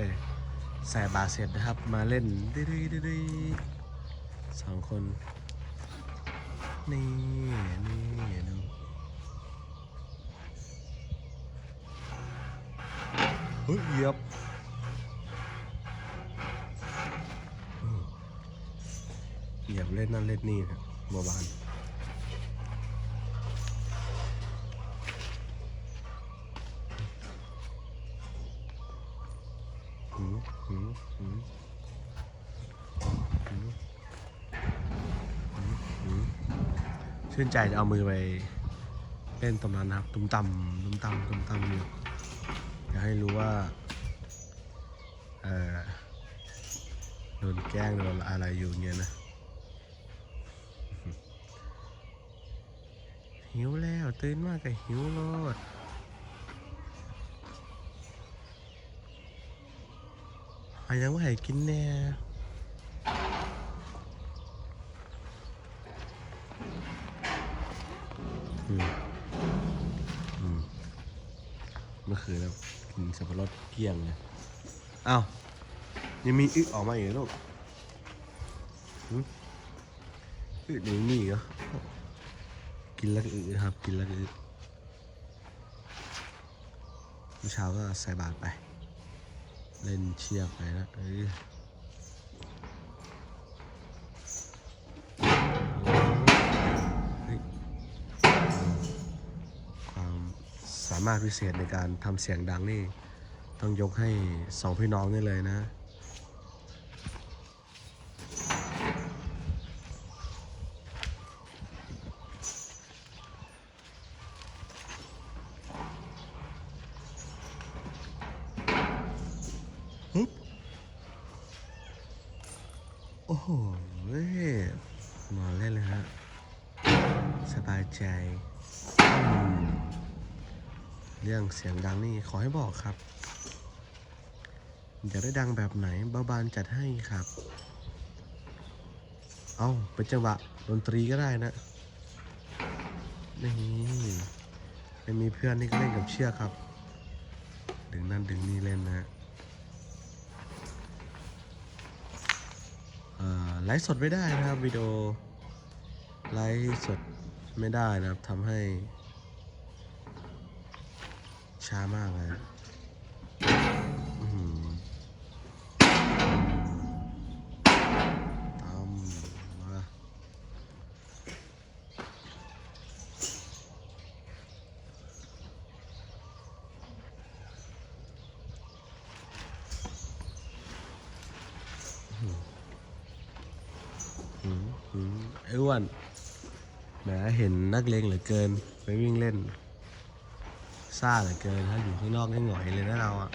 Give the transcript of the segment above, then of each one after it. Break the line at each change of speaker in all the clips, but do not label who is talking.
ยใส่บาเสร็จนะครับ มาเล่นดื้อดื้อสองคน นี่นี่ดูเฮ้ยเหยียบเหยียบเล่นนั่นเล่นนี่ครับบัวบานหืมหืมหืมหืมหืมหืมชื่ นใจจะเอามือไปเล่นตรงนั้นนะครับตุ้มต่ำตุ้มต่ำตุ้มต่ำอยู่อยากให้รู้ว่าเออโดนแกล้งโดนอะไรอยู่เงี้ยนะหิวแล้วตื่นมากก็หิวโลดหายังว่าให้กินแน่อืมอืมเมื่อคืนเรากิน สับปะรดเกลี้ยงเลยอ้าวยังมีอึออกมาอีกเหรอลูกหึอึเดี๋ยวมีอีเหรอกินแล้วก็อึครับ กินแล้วก็อึเมื่อเช้าก็ใส่บาตรไป เล่นเชือกไปนะเออความสามารถพิเศษในการทำเสียงดังนี่ ต้องยกให้สองพี่น้องนี่เลยนะ โอ้โหเว้ยนอนเล่นเลยฮะ สบายใจ เรื่องเสียงดังนี่ขอให้บอกครับ อยากได้ดังแบบไหนเบาบานจัดให้ครับ เอาเป็นจังหวะดนตรีก็ได้นะ นี่ไม่มีเพื่อนนี่ก็เล่นกับเชือกครับ ดึงนั่นดึงนี่เล่นนะฮะไลฟ์สดไม่ได้นะครับวิดีโอไลฟ์สดไม่ได้นะครับทำให้ช้ามากเลยอื้อหือตามมาหืมหืมไอ้อ้วนแหมเห็นนักเลงเหลือเกินไปวิ่งเล่นซ่าเหลือเกินถ้าอยู่ข้างนอกนี่หงอยเลยนะเราอะ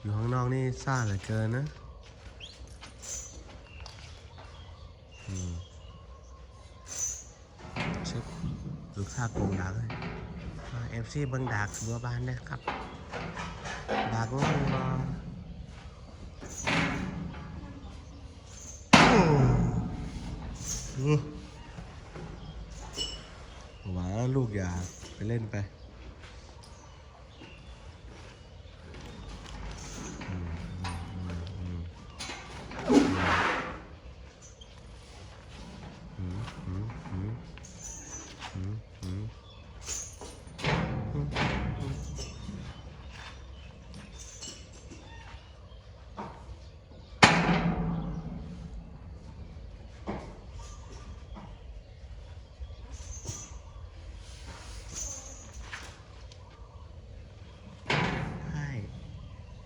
อยู่ข้างนอกนี่ซ่าเหลือเกินนะอืมเช็คลูกค้าโกงดักเลยเอฟซีบิงดักบัวบานนะครับดักลงมาโอ้โหวาลูกอย่าไปเล่นไปอืมอืมอืมอืมอืมอืมอืมอืมใช่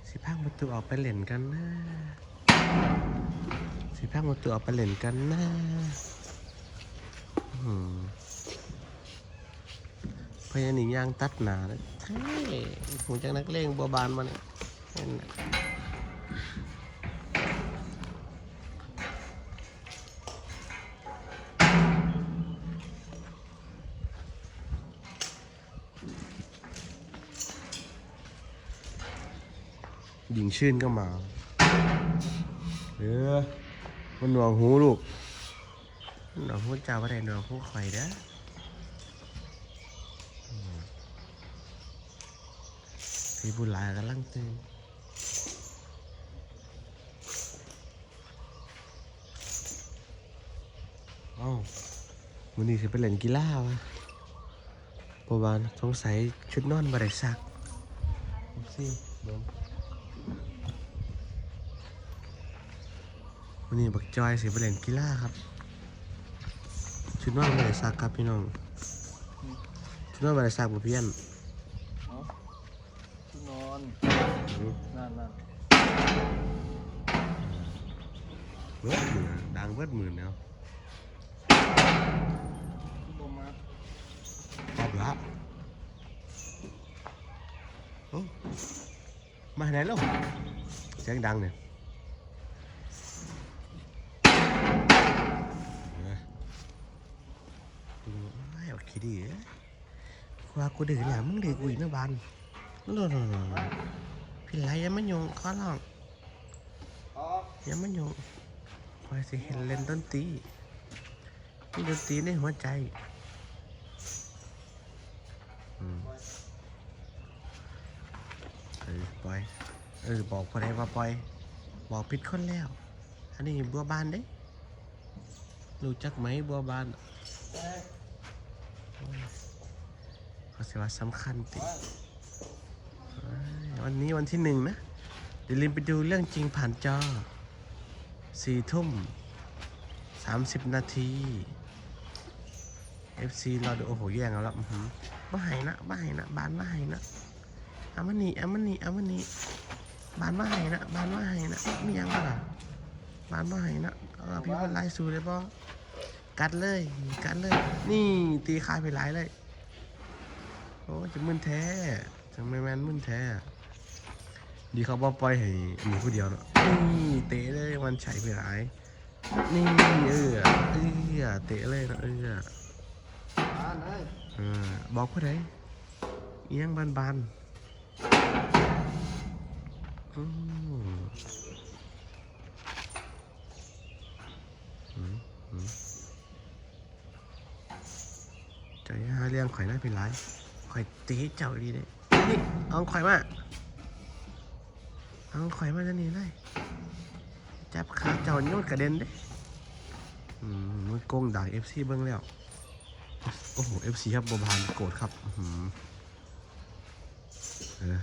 สิพังประ ตูออกไปเล่นกันนะสิพังประตูออกไปเล่นกันนะอืมพยานิงยางตัดหนาเลยใช่ผมจากนักเลงบัวบานมาเนี่ย นั่นน่ะหญิงชื่นก็มาเออมันหนวกหูลูกหนวกหูเจ้าอะไรหนวกหูข่อยเด้ออืมสีบุญหลายกำลังตื่นเอ้าวันนี้จะไปเล่นกีฬาวะประมาณสงสัยชุดนอนบริษักสิเบิ่ง วันนี้บักจอยสิไปเล่นกีฬาครับ ชุดนอนบริษักครับพี่น้อง ชุดนอนบริษักบ่เพี้ยน
เอาที่นอน
อืม
นั่นนั่น
เบิดมือดังเบิดมือแล้ว
ที่บมา
ตอบละโอ้มาไหนแล้วเสียงดังเนี่ยเออดูไอ้เอาขี้ดีเอ้ย ว่ากูดื้อเนี่ยมึงดื้อกูอีกนะบานโน่นๆๆๆพี่ไรยังไม่ยงขอร้อง
ออก
ยังไม่ยงคอยสิเห็นเล่นดนตรีมีดนตรีในหัวใจอืมเออปล่อย เออ บอกพอได้ว่าปล่อย บอกผิดคนแล้ว อันนี้บัวบานเด้รู้จักไหมบัวบาน เขาสิว่าสำคัญติวันนี้วันที่หนึ่งนะอย่าลืมไปดูเรื่องจริงผ่านจอสี่ทุ่มสามสิบนาที FC เราดูโอ้โหแย่งเอาแล้วอื้อหือบ้าไห้นะบ้าไห้นะบานบ้าไห้นะอามันนี่อามันนี่อามันนี่บานบ้าไห้นะบานบ้าไห้นะมียังล่ะบานบ้าไห้นะเออพี่วันไล่สู้เลยบ่กัดเลยกัดเลย นี่ตีคายไปหลายเลย โอ้จะมึนแท้จังไม่แมนมึนแท้ ดีเขาบอปล่อยให้มีผู้เดียวเนาะนี่เตะเลยมันใช้ไปหลาย นี่เออเออเตะเลยเนาะเออ
อ่านเอ
อบอกผู้ใดเอียงบานบานๆอืมอืมอืมเจ้าอย่าหาเรื่องข่อยน่าเป็นไร ข่อยตีเจ้าดีเด้นี่เอาข่อยมาเอาข่อยมาจะนี่เลยจับขาเจ้าโยนกระเด็นเด้อืมมันโกงด่าเอฟซีเบิ้งแล้วโอ้โห FC ครับบวบานโกรธครับอื้อหือเออ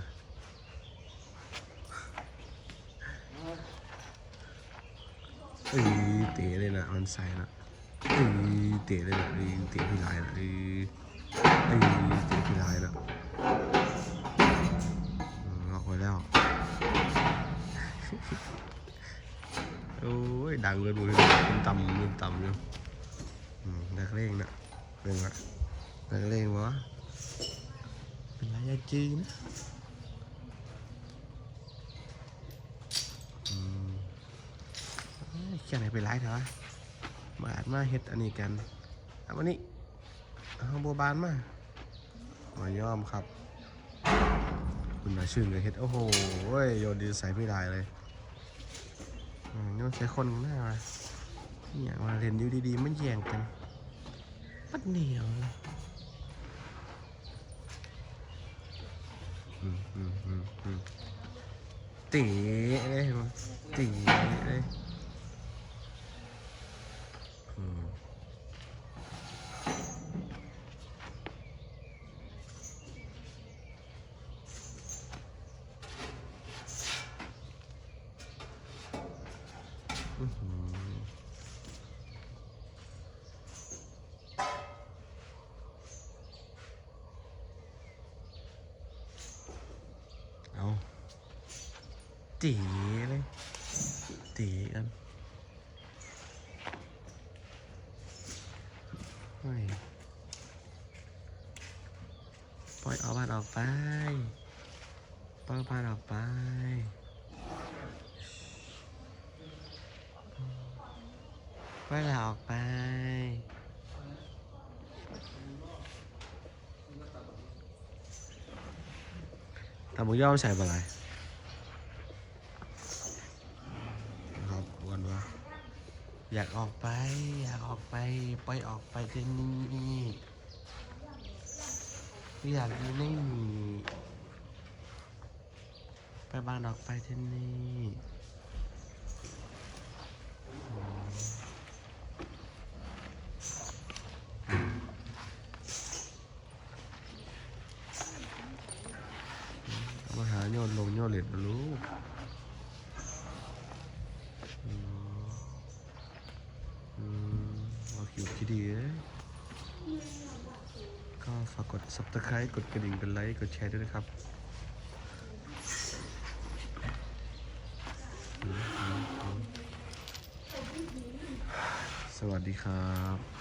เอ้ยเตะเลยนะมันใส่นะเอ้ยเตะเลยนะเอ้ยเตะพี่ลายนะเอ้ยเอ้ยเตะพี่ลายนะอืมอกไปแล้ว โอ้ย ดังเลยดูเลยมันต่ำมันต่ำอยู่นักเลงนะเป็นไงนักเลงวะเป็นไรยาจีนะอืมแค่ไหนไปไล่เถอะมาอาดมาเฮ็ดอันนี้กันเอาวันนี้เอาบัวบานมา มายอมครับ คุณมาชื่นกับเฮ็ดโอ้โหยโยนดีใส่ไม่ได้เลยอืมโยนใส่คนหน้ามาเนี่ยมาเรียนอยู่ดีๆ มันแย่งกันปัดเหนียวเลยอืมอืมอืมอืมตีเลยตีเลยอืมอื้อหือเอา ตีเลยตีกันเฮ้ยปล่อยเอาบ้านออกไปปล่อยบ้านออกไปปล่อยเราออกไปแต่มึงย่อมใส่อะไรครับวันวะ อยากออกไป อยากออกไปปล่อยออกไปที่นี่อยากอยู่นี่ไปบางดอกไปที่นี่อืมเอามาหาโยนลงโยนเหล็ดมาลูกอืมอืม ที่ดีเอ้ยก็ฝากกด subscribe กดกระดิ่งเป็นไลค์กดแชร์ด้วยนะครับสวัสดีครับ